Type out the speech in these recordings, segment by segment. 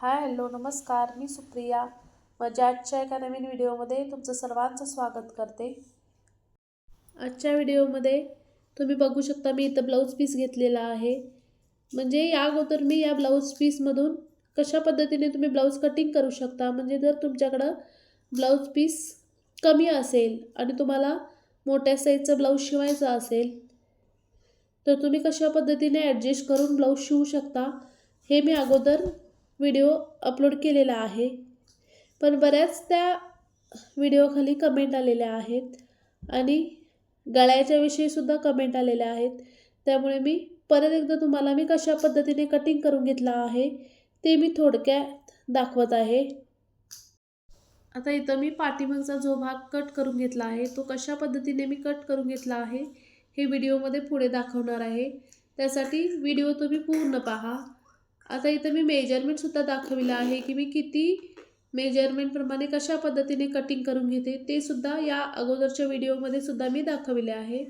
Hi hello नमस्कार मी सुप्रिया. माझ्या आजच्या एका नवीन व्हिडिओमध्ये तुमचं सर्वांचं स्वागत करते. आजच्या व्हिडिओमध्ये तुम्ही बघू शकता मी इथं ब्लाऊज पीस घेतलेला आहे. म्हणजे या अगोदर मी या ब्लाऊज पीसमधून कशा पद्धतीने तुम्ही ब्लाऊज कटिंग करू शकता? म्हणजे जर तुमच्याकडं ब्लाऊज पीस कमी असेल आणि तुम्हाला मोठ्या साईजचा ब्लाऊज शिवायचा असेल तर तुम्ही कशा पद्धतीने ॲडजस्ट करून ब्लाऊज शिवू शकता हे मी अगोदर व्हिडिओ अपलोड केलेला आहे. पण बऱ्याच त्या व्हिडिओखाली कमेंट आलेल्या आहेत आणि गळ्याच्या विषयीसुद्धा कमेंट आलेल्या आहेत. त्यामुळे मी परत एकदा तुम्हाला मी कशा पद्धतीने कटिंग करून घेतला आहे ते मी थोडक्यात दाखवत आहे. आता इथं मी पाठीमागचा जो भाग कट करून घेतला आहे तो कशा पद्धतीने मी कट करून घेतला आहे हे व्हिडिओमध्ये पुढे दाखवणार आहे. त्यासाठी व्हिडिओ तुम्ही पूर्ण पहा. आता इथं मी मेजरमेंटसुद्धा दाखविलं आहे की मी किती मेजरमेंटप्रमाणे कशा पद्धतीने कटिंग करून घेते ते सुद्धा या अगोदरच्या व्हिडिओमध्ये सुद्धा मी दाखविले आहे.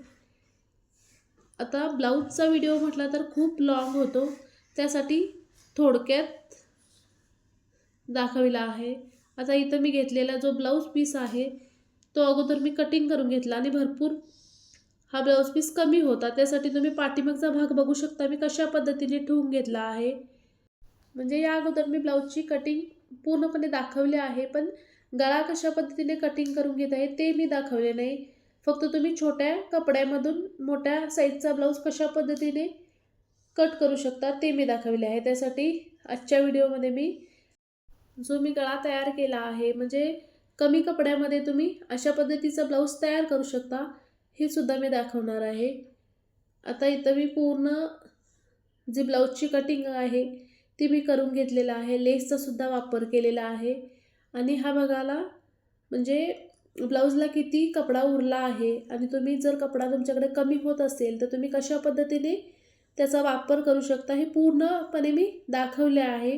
आता ब्लाऊजचा व्हिडिओ म्हटला तर खूप लॉंग होतो त्यासाठी थोडक्यात दाखविला आहे. आता इथं मी घेतलेला जो ब्लाऊज पीस आहे तो अगोदर मी कटिंग करून घेतला आणि भरपूर हा ब्लाऊज पीस कमी होता. त्यासाठी तुम्ही पाठीमागचा भाग बघू शकता मी कशा पद्धतीने ठेवून घेतला आहे. म्हणजे या अगोदर मी ब्लाऊजची कटिंग पूर्णपणे दाखवले आहे पण गळा कशा पद्धतीने कटिंग करून घेत आहे ते मी दाखवले नाही. फक्त तुम्ही छोट्या कपड्यामधून मोठ्या साईजचा ब्लाऊज कशा पद्धतीने कट करू शकता ते मी दाखवले आहे. त्यासाठी आजच्या व्हिडिओमध्ये मी जो मी गळा तयार केला आहे म्हणजे कमी कपड्यामध्ये तुम्ही अशा पद्धतीचा ब्लाऊज तयार करू शकता हे सुद्धा मी दाखवणार आहे. आता इथं मी पूर्ण जी ब्लाऊजची कटिंग आहे ती मी करून घेतलेलं आहे. लेसचा सुद्धा वापर केलेला आहे. आणि हा बघाला म्हणजे ब्लाऊजला किती कपडा उरला आहे आणि तुम्ही जर कपडा तुमच्याकडे कमी होत असेल तर तुम्ही कशा पद्धतीने त्याचा वापर करू शकता हे पूर्णपणे मी दाखवले आहे.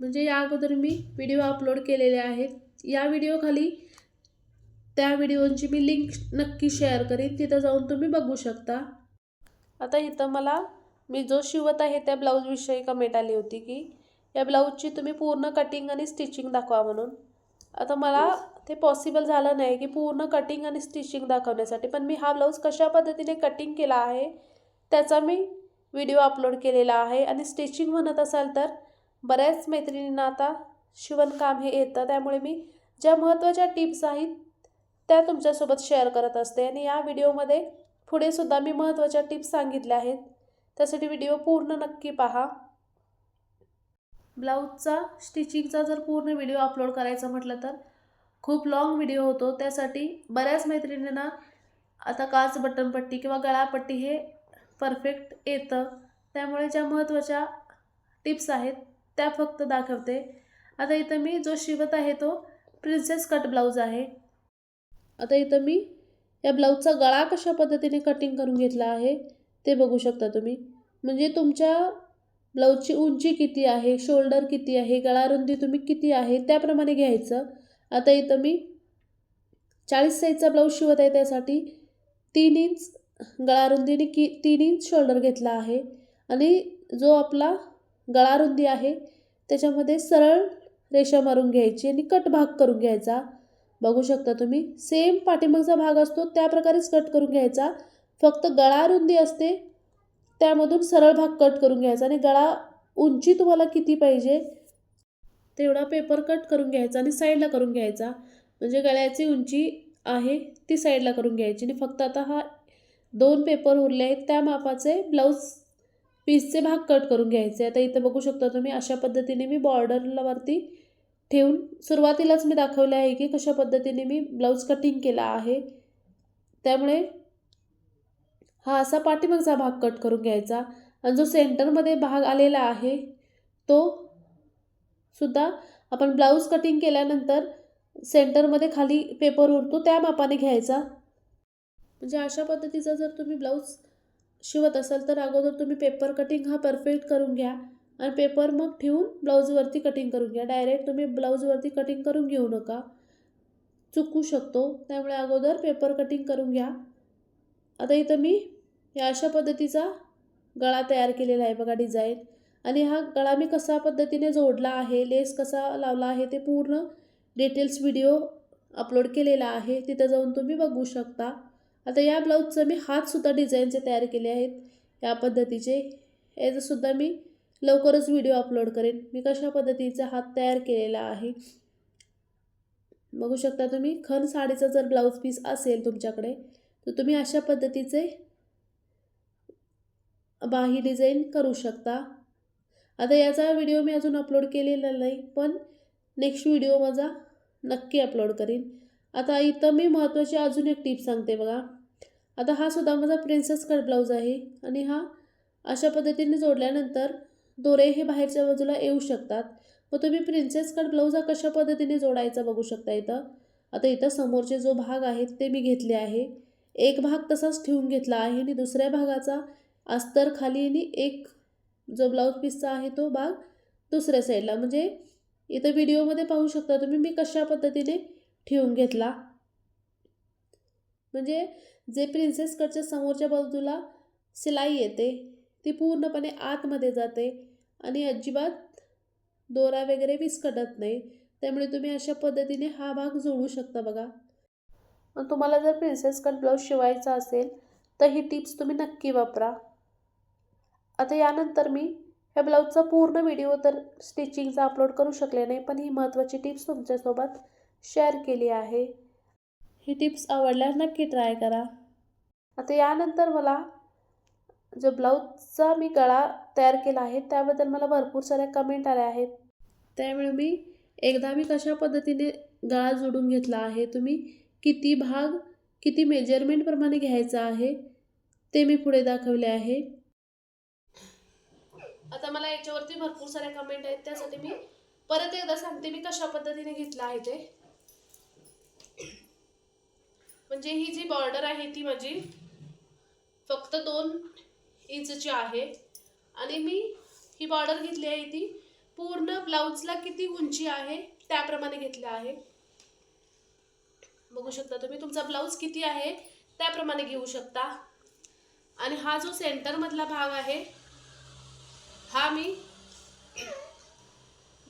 म्हणजे या अगोदर मी व्हिडिओ अपलोड केलेले आहेत. या व्हिडिओखाली त्या व्हिडिओंची मी लिंक नक्की शेअर करीन. तिथं जाऊन तुम्ही बघू शकता. आता इथं मला मी जो शिवत आहे त्या ब्लाऊजविषयी कमेंट आली होती की या ब्लाऊजची तुम्ही पूर्ण कटिंग आणि स्टिचिंग दाखवा म्हणून. आता मला ते पॉसिबल झालं नाही की पूर्ण कटिंग आणि स्टिचिंग दाखवण्यासाठी पण मी हा ब्लाऊज कशा पद्धतीने कटिंग केला आहे त्याचा मी व्हिडिओ अपलोड केलेला आहे. आणि स्टिचिंग म्हणत असाल तर बऱ्याच मैत्रिणींना आता शिवणकाम हे येतं त्यामुळे मी ज्या महत्त्वाच्या टिप्स आहेत त्या तुमच्यासोबत शेअर करत असते. आणि या व्हिडिओमध्ये पुढे सुद्धा मी महत्त्वाच्या टिप्स सांगितल्या आहेत. त्यासाठी व्हिडिओ पूर्ण नक्की पहा. ब्लाऊजचा स्टिचिंगचा जर पूर्ण व्हिडिओ अपलोड करायचा म्हटलं तर खूप लाँग व्हिडिओ होतो. त्यासाठी बऱ्याच मैत्रिणींना आता काच बटनपट्टी किंवा गळापट्टी हे परफेक्ट येतं. त्यामुळे ज्या महत्त्वाच्या टिप्स आहेत त्या फक्त दाखवते. आता इथं मी जो शिवत आहे तो प्रिन्सेस कट ब्लाऊज आहे. आता इथं मी या ब्लाऊजचा गळा कशा पद्धतीने कटिंग करून घेतला आहे ते बघू शकता तुम्ही. म्हणजे तुमच्या ब्लाऊजची उंची किती आहे शोल्डर किती आहे गळारुंदी तुम्ही किती आहे त्याप्रमाणे घ्यायचं. आता इथं मी चाळीस साईजचा ब्लाऊज शिवत आहे त्यासाठी तीन इंच गळारुंदीने की तीन इंच शोल्डर घेतला आहे. आणि जो आपला गळारुंदी आहे त्याच्यामध्ये सरळ रेषा मारून घ्यायची आणि कट भाग करून घ्यायचा. बघू शकता तुम्ही सेम पाठीमागचा भाग असतो त्या प्रकारेच कट करून घ्यायचा. फक्त गळा रुंदी असते त्यामधून सरळ भाग कट करून घ्यायचा आणि गळा उंची तुम्हाला किती पाहिजे तेवढा पेपर कट करून घ्यायचा आणि साईडला करून घ्यायचा. म्हणजे गळ्याची उंची आहे ती साईडला करून घ्यायची आणि फक्त आता हा दोन पेपर उरले आहेत त्या मापाचे ब्लाऊज पीसचे भाग कट करून घ्यायचे. आता इथं बघू शकता तुम्ही अशा पद्धतीने मी बॉर्डरला वरती ठेवून सुरुवातीलाच मी दाखवले आहे की कशा पद्धतीने मी ब्लाऊज कटिंग केला आहे. त्यामुळे हा असा पाठीमागचा भाग कट करून घ्यायचा. आणि जो सेंटरमध्ये भाग आलेला आहे तो सुद्धा आपण ब्लाऊज कटिंग केल्यानंतर सेंटरमध्ये खाली पेपर उरतो त्या मापाने घ्यायचा. म्हणजे अशा पद्धतीचा जर तुम्ही ब्लाऊज शिवत असाल तर अगोदर तुम्ही पेपर कटिंग हा परफेक्ट करून घ्या. आणि पेपर मग ठेवून ब्लाऊजवरती कटिंग करून घ्या. डायरेक्ट तुम्ही ब्लाऊजवरती कटिंग करून घेऊ नका. चुकू शकतो. त्यामुळे अगोदर पेपर कटिंग करून घ्या. आता इथं मी या अशा पद्धतीचा गळा तयार केलेला आहे बघा डिझाईन आणि हा गळा मी कसा पद्धतीने जोडला आहे लेस कसा लावला आहे ते पूर्ण डिटेल्स व्हिडिओ अपलोड केलेला आहे. तिथं जाऊन तुम्ही बघू शकता. आता या ब्लाऊजचं मी हातसुद्धा डिझाईनचे तयार केले आहेत. या पद्धतीचे. याचंसुद्धा मी लवकरच व्हिडिओ अपलोड करेन. मी कशा पद्धतीचा हात तयार केलेला आहे. बघू शकता तुम्ही खण साडीचा जर ब्लाऊज पीस असेल तुमच्याकडे तर तुम्ही अशा पद्धतीचे बाही डिझाईन करू शकता. आता याचा व्हिडिओ मी अजून अपलोड केलेला नाही पण नेक्स्ट व्हिडिओ माझा नक्की अपलोड करीन. आता इथं मी महत्त्वाची अजून एक टीप सांगते बघा. आता हा सुद्धा माझा प्रिन्सेस कट ब्लाऊज आहे आणि हा अशा पद्धतीने जोडल्यानंतर दोरे हे बाहेरच्या बाजूला येऊ शकतात. मग तुम्ही प्रिन्सेस कट ब्लाऊज हा कशा पद्धतीने जोडायचा बघू शकता इथं. आता इथं समोरचे जो भाग आहेत ते मी घेतले आहे. एक भाग तसाच ठेवून घेतला आहे आणि दुसऱ्या भागाचा अस्तर खाली आणि एक जो ब्लाऊज पीसचा आहे तो भाग दुसऱ्या साईडला म्हणजे इथं व्हिडिओमध्ये पाहू शकता तुम्ही मी कशा पद्धतीने ठेवून घेतला. म्हणजे जे प्रिन्सेस कटच्या समोरच्या बाजूला सिलाई येते ती पूर्णपणे आतमध्ये जाते आणि अजिबात दोरा वगैरे विस्कटत नाही. त्यामुळे तुम्ही अशा पद्धतीने हा भाग जोडू शकता बघा. पण तुम्हाला जर प्रिन्सेस कट ब्लाऊज शिवायचा असेल तर ही टिप्स तुम्ही नक्की वापरा. आता यानंतर मी ह्या ब्लाऊजचा पूर्ण व्हिडिओ तर स्टिचिंगचा अपलोड करू शकले नाही पण ही महत्त्वाची टिप्स तुमच्यासोबत शेअर केली आहे. ही टिप्स आवडल्यास नक्की ट्राय करा. आता यानंतर मला जो ब्लाऊजचा मी गळा तयार केला आहे त्याबद्दल मला भरपूर साऱ्या कमेंट आल्या आहेत. त्यामुळे मी एकदा मी कशा पद्धतीने गळा जोडून घेतला आहे तुम्ही किती भाग किती मेजरमेंटप्रमाणे घ्यायचा आहे ते मी पुढे दाखवले आहे. आता मला याच्यावरती भरपूर साऱ्या कमेंट आहेत त्यासाठी मी परत एकदा सांगते मी कशा पद्धतीने घेतलं आहे ते. म्हणजे ही जी बॉर्डर आहे ती माझी फक्त दोन इंचची आहे. आणि मी ही बॉर्डर घेतली आहे ती पूर्ण ब्लाऊजला किती उंची आहे त्याप्रमाणे घेतलं आहे. बघू शकता तुम्ही. तुमचा ब्लाऊज किती आहे त्याप्रमाणे घेऊ शकता. आणि हा जो सेंटरमधला भाग आहे हा मी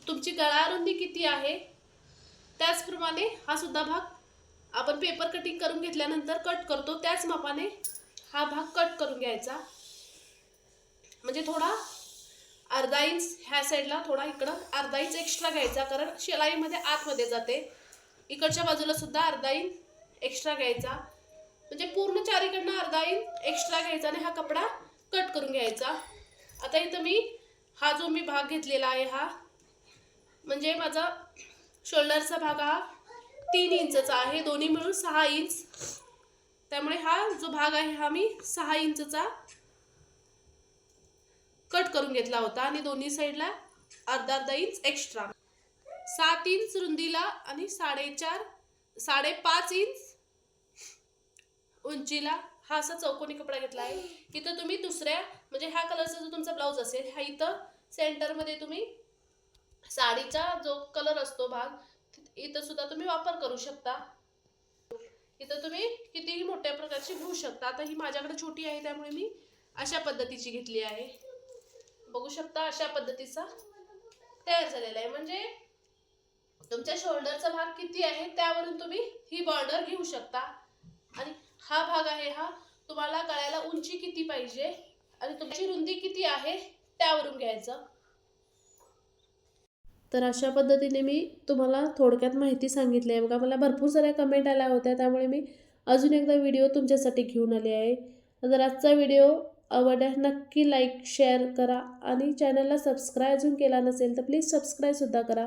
तुमची गळारुंदी किती आहे त्याचप्रमाणे हा सुद्धा भाग आपण पेपर कटिंग करून घेतल्यानंतर कट करतो. त्याच मापाने हा भाग कट करून घ्यायचा. म्हणजे थोडा अर्धा इंच ह्या साईडला थोडा इकडं अर्धा इंच एक्स्ट्रा घ्यायचा कारण शिलाईमध्ये आतमध्ये जाते. इकडच्या बाजूला सुद्धा अर्धा इंच एक्स्ट्रा घ्यायचा. म्हणजे पूर्ण चारीकडनं अर्धा इंच एक्स्ट्रा घ्यायचा आणि हा कपडा कट करून घ्यायचा. आता इथं मी हा जो मी भाग घेतलेला आहे हा म्हणजे माझा शोल्डरचा भाग हा तीन इंचचा आहे. दोन्ही मिळून सहा इंच त्यामुळे हा जो भाग आहे हा मी सहा इंचचा कट करून घेतला होता आणि दोन्ही साईडला अर्धा अर्धा इंच एक्स्ट्रा सात इंच रुंदीला आणि साडेचार साडेपाच इंच उंचीला हा असा चौकोनी कपडा घेतला आहे. इथं तुम्ही दुसऱ्या म्हणजे ह्या कलरचा जो तुमचा ब्लाऊज असेल हा इथं सेंटरमध्ये तुम्ही साडीचा जो कलर असतो भाग इथं सुद्धा तुम्ही वापर करू शकता. इथं तुम्ही कितीही मोठ्या प्रकारची घेऊ शकता. आता ही माझ्याकडे छोटी आहे त्यामुळे मी अशा पद्धतीची घेतली आहे. बघू शकता अशा पद्धतीचा तयार झालेला आहे. म्हणजे तुमच्या शोल्डरचा भाग किती आहे त्यावरून तुम्ही ही बॉर्डर घेऊ शकता. आणि हा भाग आहे हा. तुम्हाला गळ्याला उंची किती पाहिजे आणि तुमची रुंदी किती आहे त्यावरून घ्यायचं. तर अशा पद्धतीने मी तुम्हाला थोडक्यात माहिती सांगितली आहे. बघा मला भरपूर साऱ्या कमेंट आल्या होत्या. त्यामुळे मी अजून एकदा व्हिडिओ तुमच्यासाठी घेऊन आले आहे. जर आजचा व्हिडिओ आवडल्यास नक्की लाईक शेअर करा. आणि चॅनलला सबस्क्राईब अजून केला नसेल तर प्लीज सबस्क्राईबसुद्धा करा.